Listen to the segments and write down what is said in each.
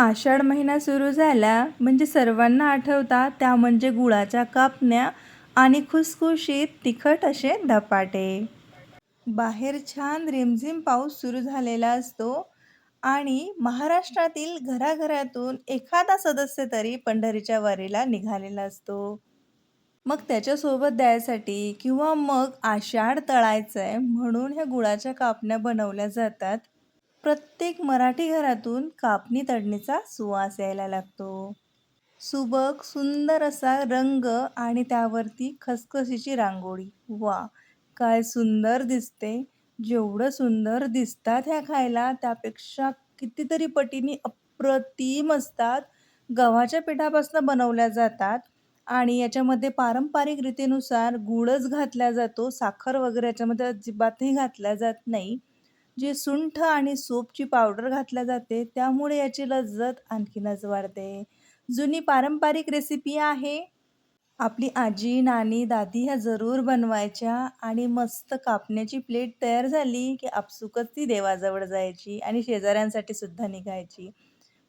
आषाढ महिना सुरू झाला म्हणजे सर्वांना आठवता त्या म्हणजे गुळाच्या कापण्या आणि खुसखुशीत तिखट असे धपाटे. बाहेर छान रिमझिम पाऊस सुरू झालेला असतो आणि महाराष्ट्रातील घराघरातून एखादा सदस्य तरी पंढरीच्या वारीला निघालेला असतो. मग त्याच्यासोबत द्यायसाठी किंवा मग आषाढ तळायचं आहे म्हणून ह्या गुळाच्या कापण्या बनवल्या जातात. प्रत्येक मराठी घरातून कापणी तडणीचा सुवास यायला लागतो. सुबक सुंदर असा रंग आणि त्यावरती खसखशीची रांगोळी. वा काय सुंदर दिसते. जेवढं सुंदर दिसतात ह्या खायला त्यापेक्षा कितीतरी पटीने अप्रतिम असतात. गव्हाच्या पिठापासून बनवल्या जातात आणि याच्यामध्ये पारंपरिक रीतीनुसार गुळच घातला जातो. साखर वगैरे याच्यामध्ये अजिबातही घातल्या जात नाही. जी सुंठ आणि सूपची पावडर घातल्या जाते त्यामुळे याची लज्जत आणखीनच वाढते. जुनी पारंपरिक रेसिपी आहे. आपली आजी नानी दादी ह्या जरूर बनवायच्या आणि मस्त कापण्याची प्लेट तयार झाली की आपसुकच ती देवाजवळ जायची आणि शेजाऱ्यांसाठी सुद्धा निघायची.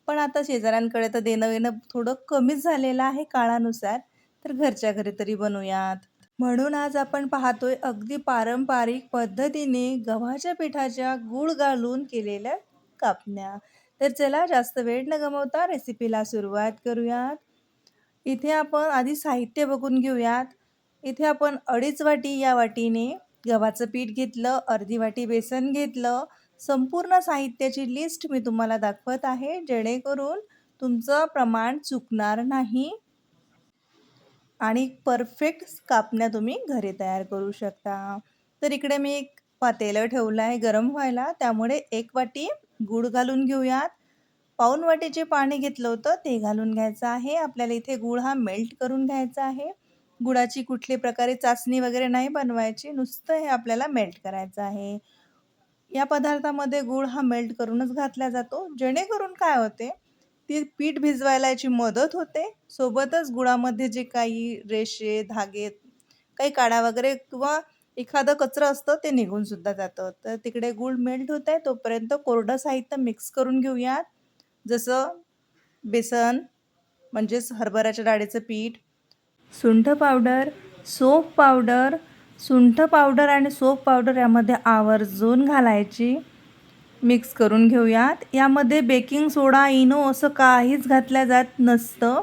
पण आता शेजाऱ्यांकडे तर देणं येणं थोडं कमीच झालेलं आहे काळानुसार. तर घरच्या घरी तरी बनवूयात म्हणून आज आपण पाहतोय अगदी पारंपरिक पद्धतीने गव्हाच्या पिठाच्या गूळ घालून केलेल्या कापण्या. तर चला जास्त वेळ न गमवता रेसिपीला सुरुवात करूयात. इथे आपण आधी साहित्य बघून घेऊयात. इथे आपण अडीच वाटी या वाटीने गव्हाचं पीठ घेतलं अर्धी वाटी बेसन घेतलं. संपूर्ण साहित्याची लिस्ट मी तुम्हाला दाखवत आहे जेणेकरून तुमचं प्रमाण चुकणार नाही. आणि परफेक्ट कापण्या तुम्ही घरी तयार करू शकता. तर इकडे मी एक पातेलं ठेवलं आहे गरम व्हायला. त्यामुळे एक वाटी गूळ घालून घेऊयात. पाऊन वाटीचे पाणी घेतलं होतं ते घालून घ्यायचं आहे. आपल्याला इथे गूळ हा मेल्ट करून घ्यायचा आहे. गुळाची कुठली प्रकारे चाचणी वगैरे नाही बनवायची नुसतं हे आपल्याला मेल्ट करायचं आहे. या पदार्थामध्ये गूळ हा मेल्ट करूनच घातला जातो. जेणेकरून काय होते ती पीठ भिजवायला याची मदत होते. सोबतच गुळामध्ये जे काही रेषे धागे काही काडा वगैरे किंवा एखादं कचरं असतं ते निघून सुद्धा जातं. तर तिकडे गूळ मेल्ट होत आहे. तोपर्यंत कोरडं साहित्य मिक्स करून घेऊयात. जसं बेसन म्हणजेच हरभऱ्याच्या डाळीचं पीठ सुंठ पावडर सोप पावडर सुंठ पावडर आणि सोप पावडर यामध्ये आवर्जून घालायची. मिक्स करून घेऊयात. यामध्ये बेकिंग सोडा इनो असं काहीच घातल्या जात नसतं.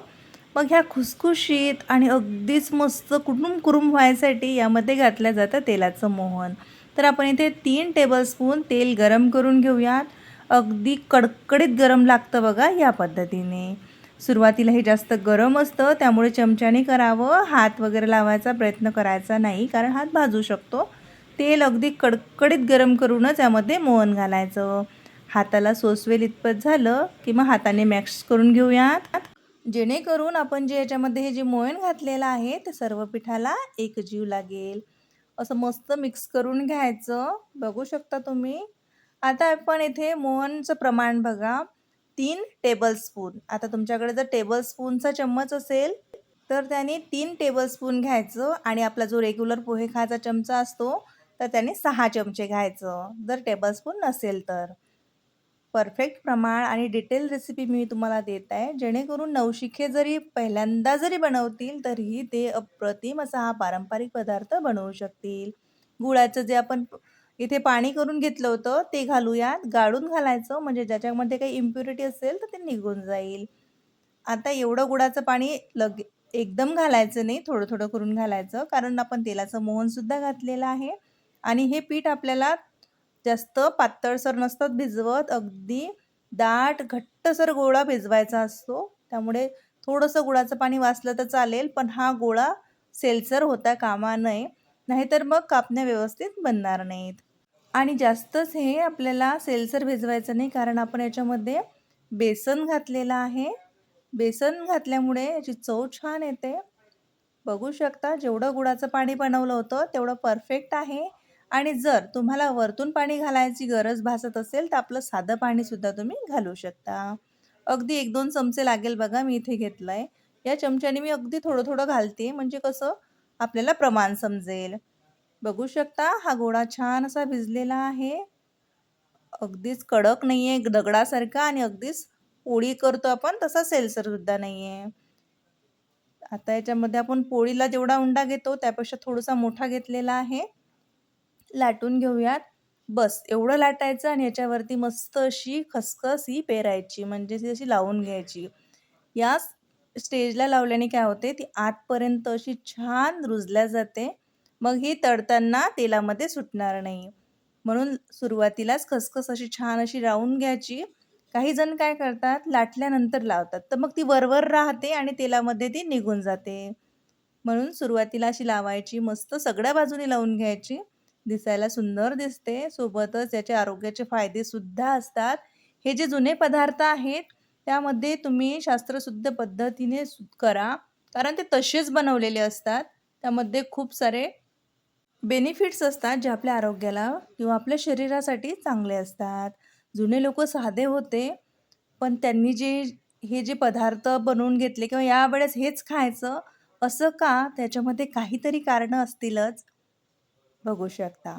मग ह्या खुसखुशीत आणि अगदीच मस्त कुटुंब कुरुम व्हायसाठी यामध्ये घातलं जातं तेलाचं मोहन. तर आपण इथे तीन टेबलस्पून तेल गरम करून घेऊयात. अगदी कडकडीत गरम लागतं बघा या पद्धतीने. सुरुवातीला हे जास्त गरम असतं त्यामुळे चमच्याने करावं. हात वगैरे लावायचा प्रयत्न करायचा नाही कारण हात भाजू शकतो. तेल अगदी कडकडीत गरम करूनच यामध्ये मोहन घालायचं. हाताला सोसवेल इतपत झालं की मग हाताने मॅक्स करून घेऊयात. जेणेकरून आपण जे याच्यामध्ये हे जे मोहन घातलेलं आहे ते सर्व पिठाला एक जीव लागेल. असं मस्त मिक्स करून घ्यायचं. बघू शकता तुम्ही. आता आपण इथे मोहनचं प्रमाण बघा. तीन टेबलस्पून आता तुमच्याकडे जर टेबलस्पूनचा चम्मच असेल तर त्याने तीन टेबलस्पून घ्यायचं आणि आपला जो रेग्युलर पोहे खायचा चमचा असतो तर त्याने सहा चमचे घ्यायचं. जर टेबलस्पून नसेल तर. परफेक्ट प्रमाण आणि डिटेल रेसिपी मी तुम्हाला देत आहे. जेणेकरून नवशिखे जरी पहिल्यांदा जरी बनवतील तरीही ते अप्रतिम असा हा पारंपरिक पदार्थ बनवू शकतील. गुळाचं जे आपण इथे पाणी करून घेतलं होतं ते घालूयात. गाळून घालायचं म्हणजे ज्याच्यामध्ये काही इम्प्युरिटी असेल तर ते निघून जाईल. आता एवढं गुळाचं पाणी लग एकदम घालायचं नाही. थोडं थोडं करून घालायचं कारण आपण तेलाचं मोहनसुद्धा घातलेलं आहे. आणि हे पीठ आपल्याला जास्त पातळसर नसतात भिजवत अगदी दाट घट्टसर गोळा भिजवायचा असतो. त्यामुळे थोडंसं गुळाचं पाणी वाचलं तर चालेल पण हा गोळा सेलसर होता कामा नये नाहीतर मग कापण्या व्यवस्थित बनणार नाहीत. आणि जास्तच हे आपल्याला सेलसर भिजवायचं नाही कारण आपण याच्यामध्ये बेसन घातलेलं आहे. बेसन घातल्यामुळे याची चव छान येते. बघू शकता जेवढं गुळाचं पाणी बनवलं होतं तेवढं परफेक्ट आहे. आणि जर तुम्हाला वरतून पाणी घालायची गरज भासत असेल तर आपलं साधं पाणीसुद्धा तुम्ही घालू शकता. अगदी एक दोन चमचे लागेल बघा मी इथे घेतलं आहे या चमच्याने मी अगदी थोडं थोडं घालते म्हणजे कसं आपल्याला प्रमाण समजेल. बघू शकता हा गोळा छान असा भिजलेला आहे. अगदीच कडक नाही आहे दगडासारखा आणि अगदीच पोळी करतो आपण तसा सेलसरसुद्धा नाही आहे आता याच्यामध्ये आपण पोळीला जेवढा उंडा घेतो त्यापेक्षा थोडासा मोठा घेतलेला आहे. लाटून घेऊयात. बस एवढं लाटायचं आणि याच्यावरती मस्त अशी खसखस ही पेरायची म्हणजे ती अशी लावून घ्यायची. या स्टेजला लावल्याने काय होते ती आतपर्यंत अशी छान रुजल्या जाते. मग ही तळताना तेलामध्ये सुटणार नाही. म्हणून सुरुवातीलाच खसखस अशी छान अशी राहून घ्यायची. काही जण काय करतात लाटल्यानंतर लावतात. तर मग ती वरवर राहते आणि तेलामध्ये ती निघून जाते. म्हणून सुरुवातीला अशी लावायची मस्त सगळ्या बाजूने लावून घ्यायची. दिसायला सुंदर दिसते. सोबतच याचे आरोग्याचे फायदेसुद्धा असतात. हे जे जुने पदार्थ आहेत त्यामध्ये तुम्ही शास्त्रशुद्ध पद्धतीने करा. कारण ते तसेच बनवलेले असतात. त्यामध्ये खूप सारे बेनिफिट्स असतात जे आपल्या आरोग्याला किंवा आपल्या शरीरासाठी चांगले असतात. जुने लोक साधे होते पण त्यांनी जे हे जे पदार्थ बनवून घेतले किंवा यावेळेस हेच खायचं असं का? त्याच्यामध्ये काहीतरी कारणं असतीलच. बघू शकता.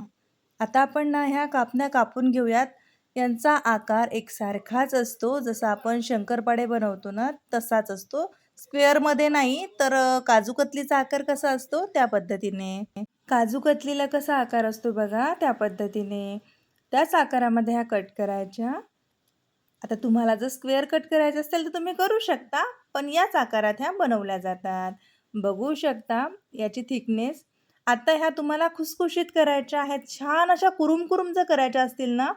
आता आपण ना ह्या कापण्या कापून घेऊयात. यांचा आकार एकसारखाच असतो. जसा आपण शंकरपाडे बनवतो ना तसाच असतो. स्क्वेअरमध्ये नाही तर काजू कतलीचा आकार कसा असतो? त्या पद्धतीने. काजू कतलीला कसा आकार असतो बघा त्या पद्धतीने. त्याच आकारामध्ये ह्या कट करायच्या. आता तुम्हाला जर स्क्वेअर कट करायचं असेल तर तुम्ही करू शकता. पण याच आकारात ह्या बनवल्या जातात. बघू शकता याची थिकनेस आता ह्या तुम्हाला खुसखुशीत करायच्या आहेत छान अशा कुरुम कुरुम जर करायच्या असतील ना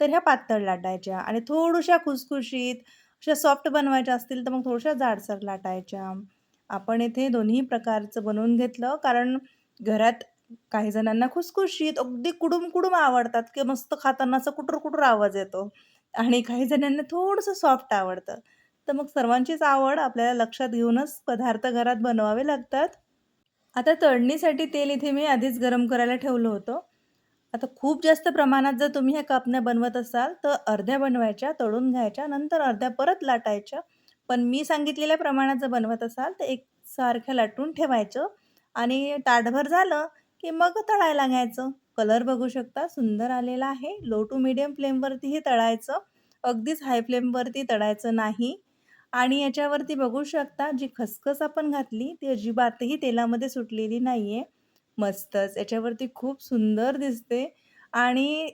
तर ह्या पातळ लाटायच्या आणि थोड्याशा खुसखुशीत अशा सॉफ्ट बनवायच्या असतील तर मग थोड्याशा जाडसर लाटायच्या. आपण इथे दोन्ही प्रकारचं बनवून घेतलं कारण घरात काही जणांना खुसखुशीत अगदी कुडूम कुडूम आवडतात की मस्त खाताना असं कुटर कुटर आवाज येतो आणि काही जणांना थोडंसं सॉफ्ट आवडतं. तर मग सर्वांचीच आवड आपल्याला लक्षात घेऊनच पदार्थ घरात बनवावे लागतात. आता तळणीसाठी तेल इथे मी आधीच गरम करायला ठेवलं होतं. आता खूप जास्त प्रमाणात जर तुम्ही ह्या कापण्या बनवत असाल तर अर्ध्या बनवायच्या तळून घ्यायच्या नंतर अर्ध्या परत लाटायच्या. पण मी सांगितलेल्या प्रमाणात जर बनवत असाल तर एक सारखं लाटून ठेवायचं. आणि ताटभर झालं की मग तळायला घ्यायचं कलर बघू शकता सुंदर आलेला आहे. लो टू मिडियम फ्लेमवरतीही तळायचं. अगदीच हाय फ्लेमवरती तळायचं नाही. आणि याच्यावरती बघू शकता जी खसखस आपण घातली ती अजिबातही तेलामध्ये सुटलेली नाही आहे मस्तच. याच्यावरती खूप सुंदर दिसते. आणि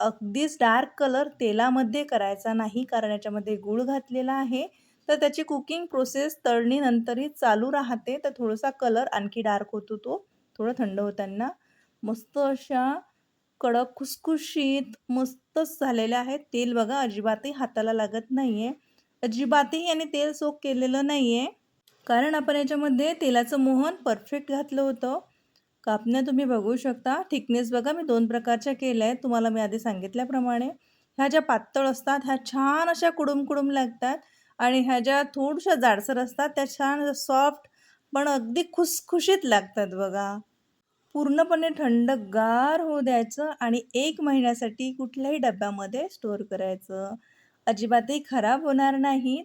अगदीच डार्क कलर तेलामध्ये करायचा नाही कारण याच्यामध्ये गूळ घातलेला आहे. तर त्याची कुकिंग प्रोसेस तळणीनंतरही चालू राहते. तर थोडासा कलर आणखी डार्क होतो तो. थोडं थंड होताना मस्त अशा कडक खुसखुशीत मस्तच झालेल्या आहेत. तेल बघा अजिबातही हाताला लागत नाही आहे अजिबातही याने तेल सोक केलेलं नाही आहे कारण आपण याच्यामध्ये तेलाचं मोहन परफेक्ट घातलं होतं. कापण्या तुम्ही बघू शकता. थिकनेस बघा मी दोन प्रकारच्या केल्या आहेत. तुम्हाला मी आधी सांगितल्याप्रमाणे. ह्या ज्या पातळ असतात ह्या छान अशा कुडूम कुडूम लागतात. आणि ह्या ज्या थोड्याशा जाडसर असतात त्या छान सॉफ्ट पण अगदी खुसखुशीत लागतात बघा. पूर्णपणे थंडगार होऊ द्यायचं आणि एक महिन्यासाठी कुठल्याही डब्यामध्ये स्टोअर करायचं. अजिबातही खराब होणार नाहीत.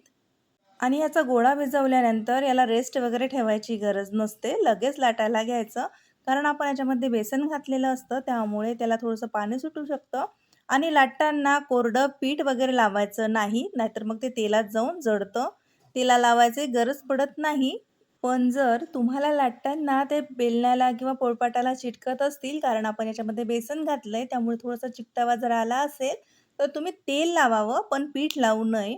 आणि याचा गोळा भिजवल्यानंतर याला रेस्ट वगैरे ठेवायची गरज नसते. लगेच लाटायला घ्यायचं. कारण आपण याच्यामध्ये बेसन घातलेलं असतं. त्यामुळे त्याला थोडंसं पाणी सुटू शकतं. आणि लाटताना कोरडं पीठ वगैरे लावायचं नाही. नाहीतर मग ते तेलात जाऊन जडतं तेला लावायची गरज पडत नाही. पण जर तुम्हाला लाटताना ते बेलण्याला किंवा पोळपाटाला चिटकत असतील. कारण आपण याच्यामध्ये बेसन घातलं आहे त्यामुळे थोडासा चिकटावा जर आला असेल तर तुम्ही तेल लावावं पण पीठ लावू नये.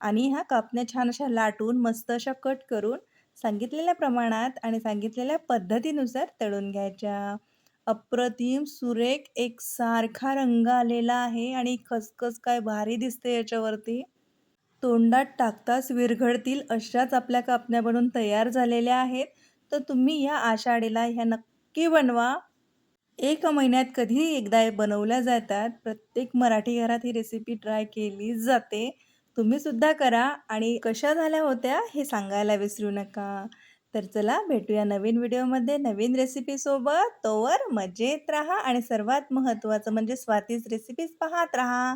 आणि ह्या कापण्या छान अशा लाटून मस्त अशा कट करून सांगितलेल्या प्रमाणात आणि सांगितलेल्या पद्धतीनुसार तळून घ्यायच्या. अप्रतिम सुरेख एक सारखा रंग आलेला आहे आणि खसखस काय भारी दिसते याच्यावरती. तोंडात टाकताच विरघळतील अशाच आपल्या कापण्या बनवून तयार झालेल्या आहेत. तर तुम्ही या आषाढीला ह्या नक्की बनवा. एक महिन्यात कधी एकदा बनवल्या जातात. प्रत्येक मराठी घरात ही रेसिपी ट्राय केली जाते. तुम्ही सुद्धा करा. आणि कशा झाल्या होत्या हे सांगायला विसरू नका. तर चला भेटूया नवीन व्हिडिओमध्ये नवीन रेसिपीसोबत तोवर मजेत राहा आणि सर्वात महत्त्वाचं म्हणजे स्वातीच रेसिपीज पाहत राहा.